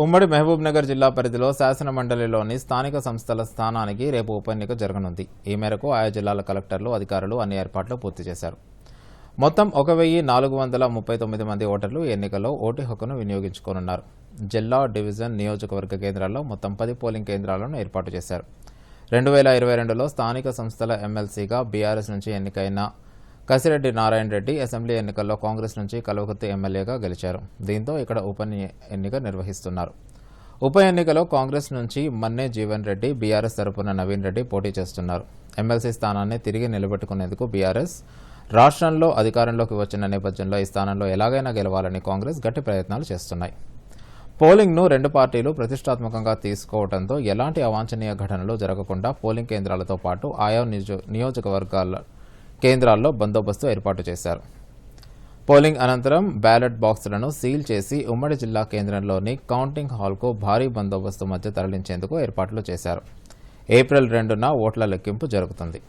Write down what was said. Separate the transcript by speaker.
Speaker 1: ఉమ్మడి మహబూబ్ నగర్ జిల్లా పరిధిలో శాసన మండలిలోని స్థానిక సంస్థల స్థానానికి రేపు ఉప ఎన్నిక జరగనుంది. ఈ మేరకు ఆయా జిల్లాల కలెక్టర్లు అధికారులు అన్ని ఏర్పాట్లు పూర్తి చేశారు. మొత్తం ఒక వెయ్యి నాలుగు వందల ముప్పై తొమ్మిది మంది ఓటర్లు ఈ ఎన్నికల్లో ఓటు హక్కును వినియోగించుకోనున్నారు. జిల్లా డివిజన్ నియోజకవర్గ కేంద్రాల్లో మొత్తం పది పోలింగ్ కేంద్రాలను ఏర్పాటు చేశారు. రెండు వేల ఇరవై రెండులో స్థానిక సంస్థల ఎమ్మెల్సీగా బీఆర్ఎస్ నుంచి ఎన్నికైన కసిరెడ్డి నారాయణ రెడ్డి అసెంబ్లీ ఎన్నికల్లో కాంగ్రెస్ నుంచి కలవకుర్తి ఎమ్మెల్యేగా గెలిచారు. దీంతో ఇక్కడ ఉప ఎన్నిక నిర్వహిస్తున్నారు. ఉప ఎన్నికలో కాంగ్రెస్ నుంచి మన్నే జీవన్ రెడ్డి బీఆర్ఎస్ తరపున నవీన్ రెడ్డి పోటీ చేస్తున్నారు. ఎమ్మెల్సీ స్థానాన్ని తిరిగి నిలబెట్టుకునేందుకు బీఆర్ఎస్ రాష్ట్రంలో అధికారంలోకి వచ్చిన నేపథ్యంలో ఈ స్థానంలో ఎలాగైనా గెలవాలని కాంగ్రెస్ గట్టి ప్రయత్నాలు చేస్తున్నాయి. పోలింగ్ను రెండు పార్టీలు ప్రతిష్టాత్మకంగా తీసుకోవడంతో ఎలాంటి అవాంఛనీయ ఘటనలు జరగకుండా పోలింగ్ కేంద్రాలతో పాటు ఆయా నియోజ- నియోజకవర్గాల కేంద్రాల్లో బందోబస్తు ఏర్పాటు చేశారు. పోలింగ్ అనంతరం బ్యాలెట్ బాక్సులను సీల్ చేసి ఉమ్మడి జిల్లా కేంద్రంలోని కౌంటింగ్ హాల్కు భారీ బందోబస్తు మధ్య తరలించేందుకు ఏర్పాట్లు చేశారు. ఏప్రిల్ రెండున ఓట్ల లెక్కింపు జరుగుతుంది.